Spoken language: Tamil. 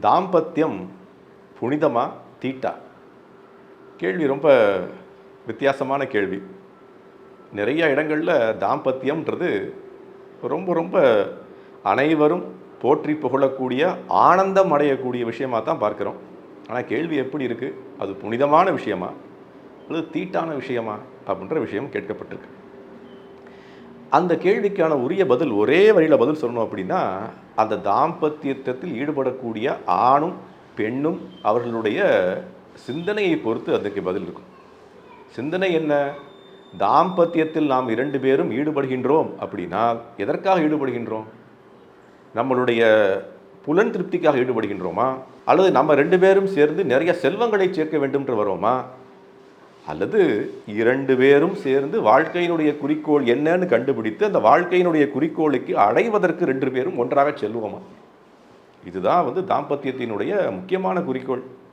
தாம்பத்தியம் புனிதமா தீட்டா? கேள்வி ரொம்ப வித்தியாசமான கேள்வி. நிறைய இடங்களில் தாம்பத்தியம்ன்றது ரொம்ப ரொம்ப அனைவரும் போற்றி புகழக்கூடிய ஆனந்தம் அடையக்கூடிய விஷயமா தான் பார்க்குறோம். ஆனால் கேள்வி எப்படி இருக்குது அது புனிதமான விஷயமா? அல்லது தீட்டான விஷயமா? அப்படின்ற விஷயம் கேட்கப்பட்டிருக்கு. அந்த கேள்விக்கான உரிய பதில் ஒரே வழியில் பதில் சொல்லணும் அப்படின்னா அந்த தாம்பத்தியத்தில் ஈடுபடக்கூடிய ஆணும் பெண்ணும் அவர்களுடைய சிந்தனையை பொறுத்து அதுக்கு பதில் இருக்கும். சிந்தனை என்ன? தாம்பத்தியத்தில் நாம் இரண்டு பேரும் ஈடுபடுகின்றோம் அப்படின்னா எதற்காக ஈடுபடுகின்றோம்? நம்மளுடைய புலன் திருப்திக்காக ஈடுபடுகின்றோமா? அல்லது நம்ம ரெண்டு பேரும் சேர்ந்து நிறைய செல்வங்களை சேர்க்க வேண்டும்ன்று வரோமா அல்லது இரண்டு பேரும் சேர்ந்து வாழ்க்கையினுடைய குறிக்கோள் என்னன்னு கண்டுபிடித்து அந்த வாழ்க்கையினுடைய குறிக்கோளுக்கு அடைவதற்கு ரெண்டு பேரும் ஒன்றாக செல்வோமா? இதுதான் வந்து தாம்பத்தியத்தினுடைய முக்கியமான குறிக்கோள்.